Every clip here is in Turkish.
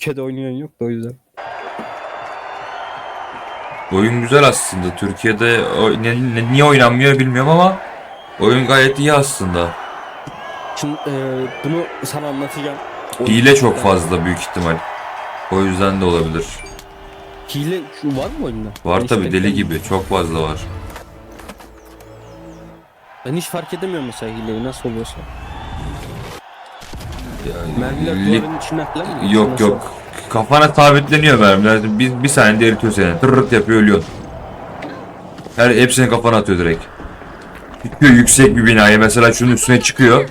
Türkiye'de oynayan yok da o yüzden. Oyun güzel aslında. Türkiye'de o, ne- ne- niye oynanmıyor bilmiyorum ama oyun gayet iyi aslında. Şimdi e, bunu sana anlatacağım. O- Hile çok fazla büyük ihtimal. O yüzden de olabilir. Hile şu var mı oyunda? Var Ben tabi deli gibi. Çok fazla var. Ben hiç fark edemiyorum mesela hileyi nasıl oluyorsa. Mermiler duvarın içinden falan mı? Yok Nasıl? yok. Kafana sabitleniyor mermiler. Bir, bir saniyede eritiyor seni. Tırırt yapıyor ölüyorsun. Her hepsini kafana atıyor direkt. Çıkıyor yüksek bir binaya mesela şunun üstüne çıkıyor.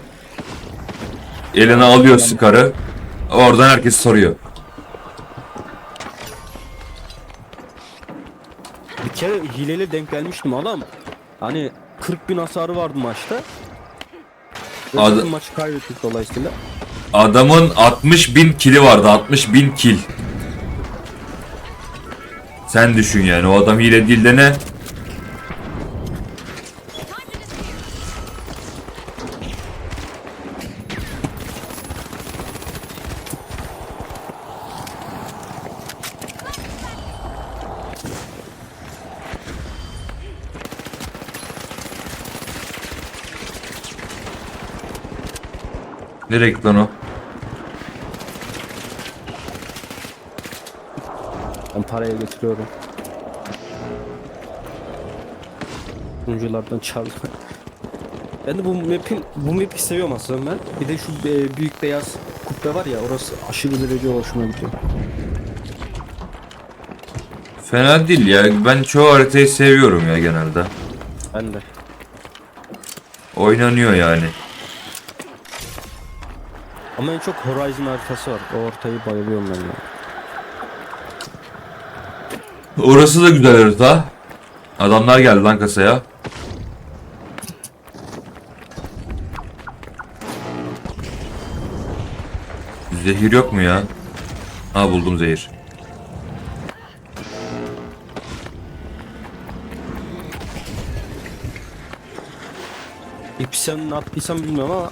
Eline alıyor sıkarı. Oradan herkes soruyor. Bir kere hileyle denk gelmiştim adam. Hani 40 bin hasarı vardı maçta. Ad- maçı kaybettik dolayısıyla. Adamın 60 bin kili vardı. 60 bin kil. Sen düşün yani. O adam hile değil de ne? Nereye gitti paraya getiriyorum. Sunuculardan çaldım. Ben de bu map'in bu map'i seviyorum aslında ben. Bir de şu e, büyük beyaz kubbe var ya orası aşırı derece hoşuma gidiyor. Fena değil ya. Ben çoğu haritayı seviyorum ya genelde. Ben de. Oynanıyor yani. Ama en çok Horizon haritası var. O ortayı bayılıyorum ben ya. Orası da güzel harita. Adamlar geldi lan kasaya. Zehir yok mu ya? Ha buldum zehir. İpsen attıysam bilmiyorum ama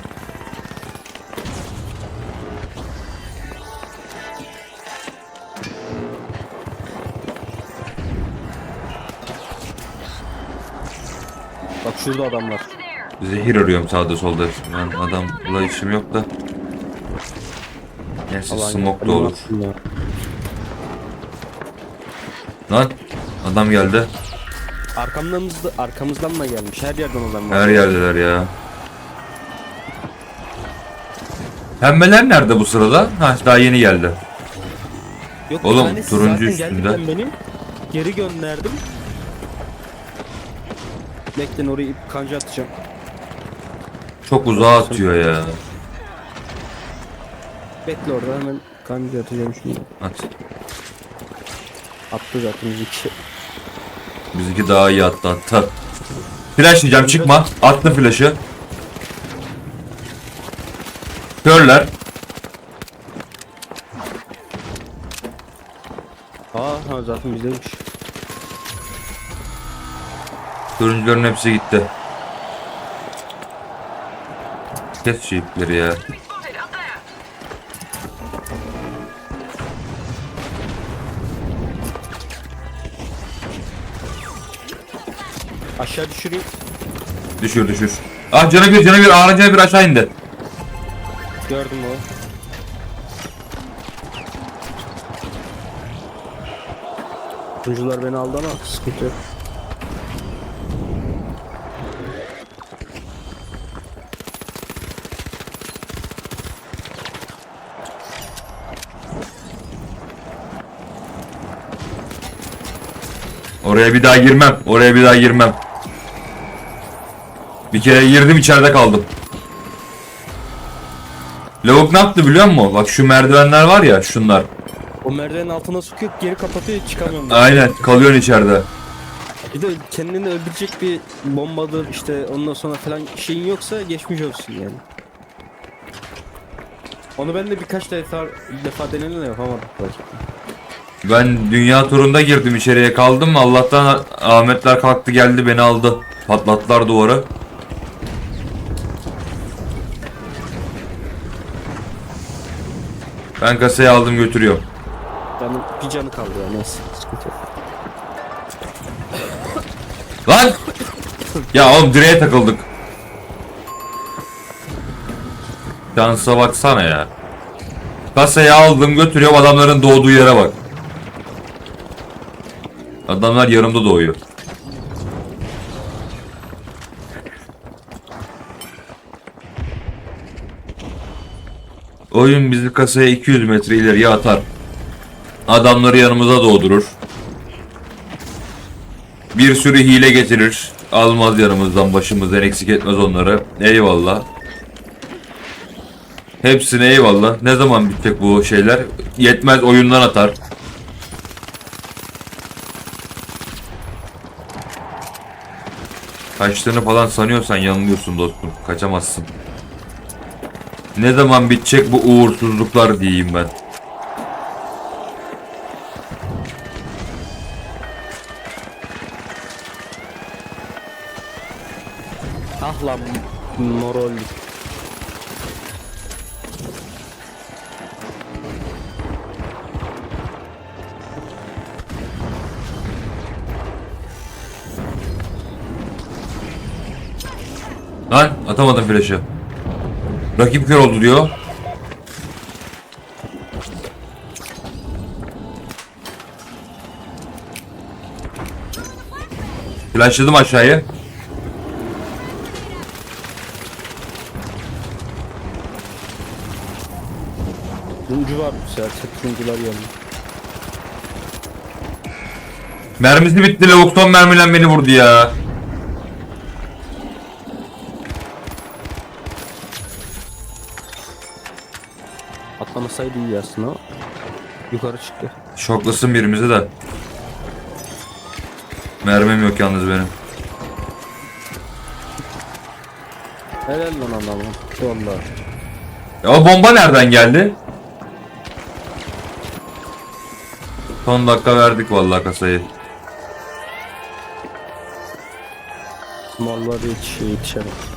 şurada adamlar. Zehir arıyorum sağda solda. Ben adamla işim yok da. Neyse Allah'ın smoke da olur. ya. Lan adam geldi. Arkamdan, arkamızdan da gelmiş. Her yerden adam var. Her yerdeler ya. Pembeler nerede bu sırada? Ha daha yeni geldi. Yok, Oğlum, turuncu üstünde. benim. Geri gönderdim. Bekleyin oraya ip kanca atacağım. Çok uzağa atıyor ya. Bekle orada hemen kanca atacağım şimdi. At. Attı zaten iki. Bizimki daha iyi attı attı. Flash diyeceğim çıkma. Attım flash'ı. Körler. Aa ha, zaten bizdeymiş. Turuncuların hepsi gitti. Kes şu ipleri ya. Aşağı düşüreyim. Düşür düşür. Ah canı bir canı bir ağrı canı bir aşağı indi. Gördüm o. Sunucular beni aldı ama sıkıntı yok. Oraya bir daha girmem. Oraya bir daha girmem. Bir kere girdim içeride kaldım. Lavuk ne yaptı biliyor musun? Bak şu merdivenler var ya şunlar. O merdivenin altına sokuyor geri kapatıyor çıkamıyorum. ben. Aynen kalıyorsun içeride. Bir de kendini öldürecek bir bombadır işte ondan sonra falan şeyin yoksa geçmiş olsun yani. Onu ben de birkaç defa defa denedim de yapamadım. Ben dünya turunda girdim içeriye kaldım. Allah'tan Ahmetler kalktı geldi beni aldı. Patlattılar duvarı. Ben kasayı aldım götürüyorum. Canım bir canı kaldı ya neyse sıkıntı yok. Lan! Ya oğlum direğe takıldık. Şansa baksana ya. Kasayı aldım götürüyorum adamların doğduğu yere bak. Adamlar yarımda doğuyor. Oyun bizi kasaya 200 metre ileriye atar. Adamları yanımıza doğdurur. Bir sürü hile getirir. Almaz yanımızdan başımızdan eksik etmez onları. Eyvallah. Hepsine eyvallah. Ne zaman bitecek bu şeyler? Yetmez oyundan atar. Kaçtığını falan sanıyorsan yanılıyorsun dostum. Kaçamazsın. Ne zaman bitecek bu uğursuzluklar diyeyim ben. Ah lan morollik. Atamadım flash'ı. Rakip kör oldu diyor. Flashladım aşağıya. Ucu var bu sefer turuncular yanıyor. Mermisi bitti lavuk son mermilen beni vurdu ya. Atlamasaydı iyi aslında ama yukarı çıktı. Şoklasın birimizi de. Mermim yok yalnız benim. Helal lan Allah'ım. Vallahi. Ya bomba nereden geldi? Son dakika verdik vallahi kasayı. Mallar yetişiyor yetişemez.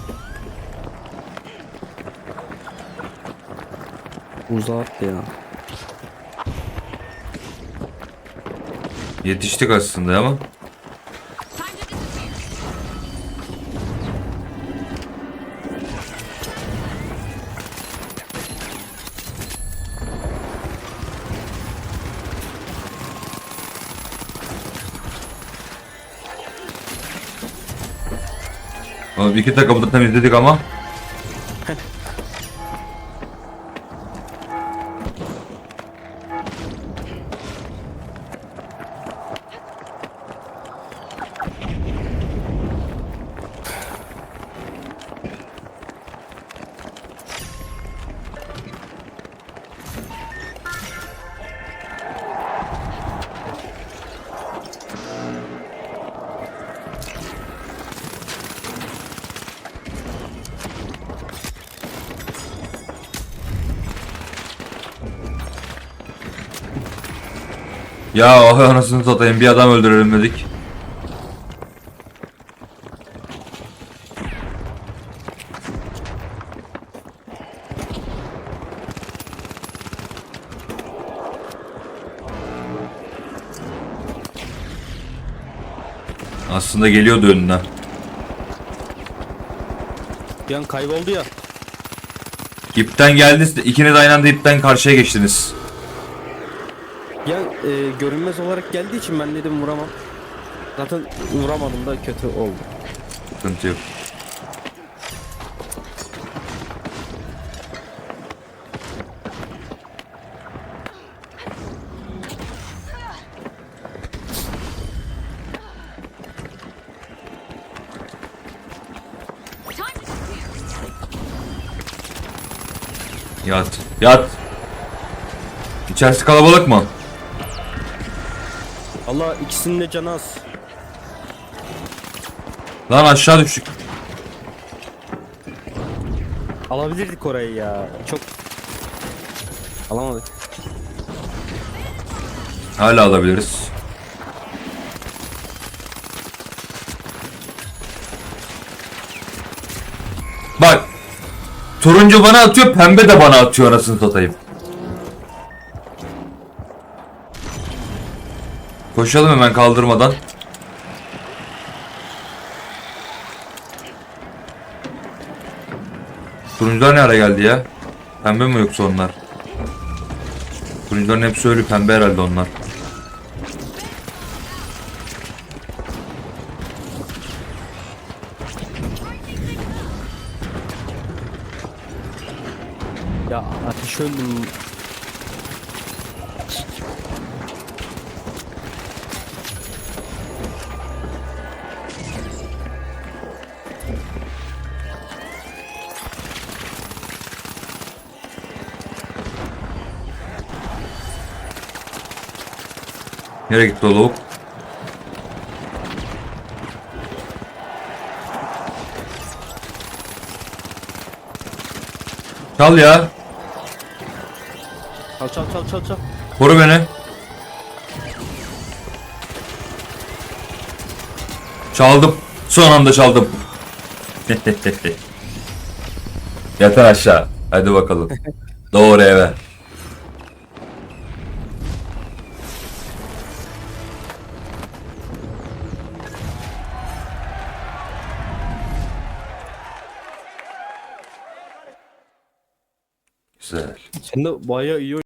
Uzağa attı ya. Yetiştik aslında ama. Oğlum iki takımı da temizledik ama. Ya oh anasını satayım bir adam öldürelim dedik. Aslında geliyordu önüne. Bir an kayboldu ya. İpten geldi. ikiniz aynı anda ipten karşıya geçtiniz. Ya e, görünmez olarak geldiği için ben dedim vuramam. Zaten vuramadım da kötü oldu. Sıkıntı yok. Yat. Yat. İçerisi kalabalık mı? Allah ikisinin de canı az. Lan aşağı düştük. Alabilirdik orayı ya. Çok alamadık. Hala alabiliriz. Bak. Turuncu bana atıyor, pembe de bana atıyor anasını satayım. Koşalım hemen kaldırmadan. Turuncular ne ara geldi ya? Pembe mi yoksa onlar? Turuncuların hepsi ölü pembe herhalde onlar. Ya ateş öldüm. Nereye gitti o lavuk? Çal ya. Çal çal çal çal çal. Koru beni. Çaldım. Son anda çaldım. Yeter aşağı. Hadi bakalım. Doğru eve. De bayağı iyi